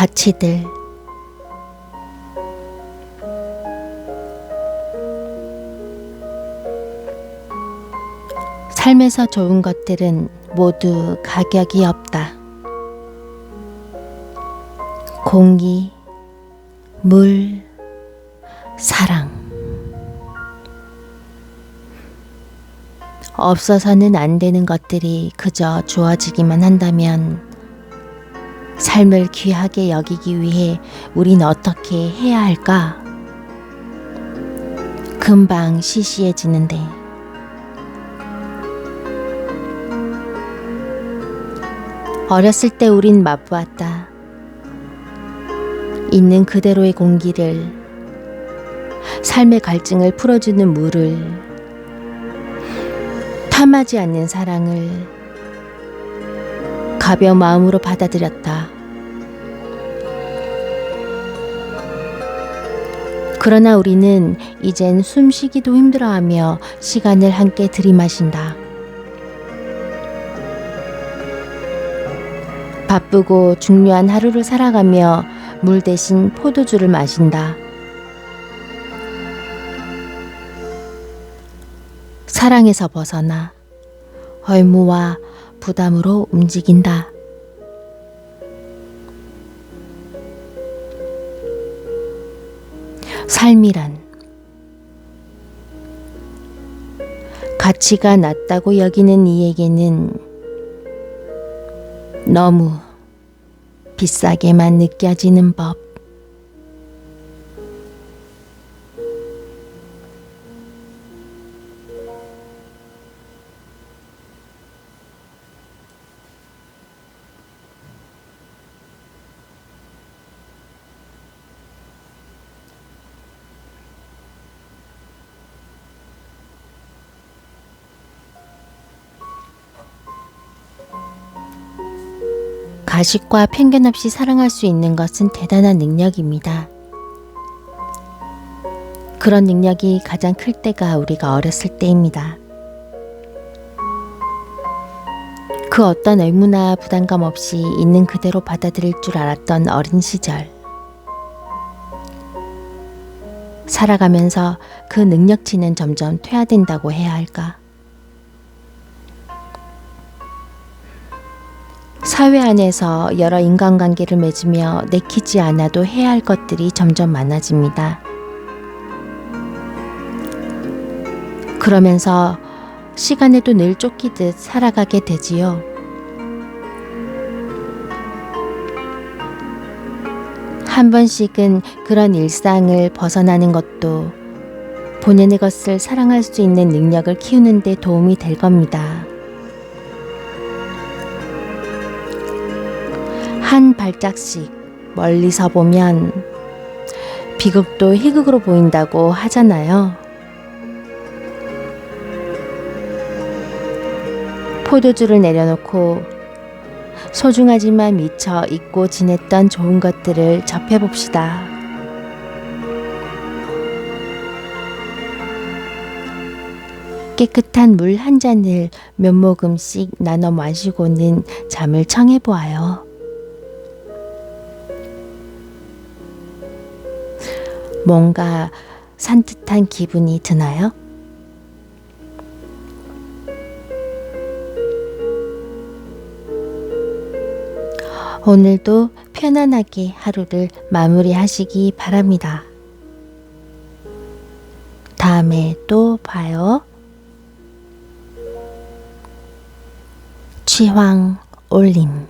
가치들, 삶에서 좋은 것들은 모두 가격이 없다. 공기, 물, 사랑. 없어서는 안 되는 것들이 그저 주어지기만 한다면 삶을 귀하게 여기기 위해 우린 어떻게 해야 할까? 금방 시시해지는데. 어렸을 때 우린 맛보았다. 있는 그대로의 공기를, 삶의 갈증을 풀어주는 물을, 탐하지 않는 사랑을 가벼운 마음으로 받아들였다. 그러나 우리는 이젠 숨쉬기도 힘들어하며 시간을 함께 들이마신다. 바쁘고 중요한 하루를 살아가며 물 대신 포도주를 마신다. 사랑에서 벗어나 얼무와 부담으로 움직인다. 삶이란 가치가 낮다고 여기는 이에게는 너무 비싸게만 느껴지는 법. 가식과 편견 없이 사랑할 수 있는 것은 대단한 능력입니다. 그런 능력이 가장 클 때가 우리가 어렸을 때입니다. 그 어떤 의무나 부담감 없이 있는 그대로 받아들일 줄 알았던 어린 시절. 살아가면서 그 능력치는 점점 퇴화된다고 해야 할까? 사회 안에서 여러 인간관계를 맺으며 내키지 않아도 해야 할 것들이 점점 많아집니다. 그러면서 시간에도 늘 쫓기듯 살아가게 되지요. 한 번씩은 그런 일상을 벗어나는 것도 본연의 것을 사랑할 수 있는 능력을 키우는 데 도움이 될 겁니다. 한 발짝씩 멀리서 보면 비극도 희극으로 보인다고 하잖아요. 포도주를 내려놓고 소중하지만 미처 잊고 지냈던 좋은 것들을 접해봅시다. 깨끗한 물 한 잔을 몇 모금씩 나눠 마시고는 잠을 청해보아요. 뭔가 산뜻한 기분이 드나요? 오늘도 편안하게 하루를 마무리하시기 바랍니다. 다음에 또 봐요. 취황 올림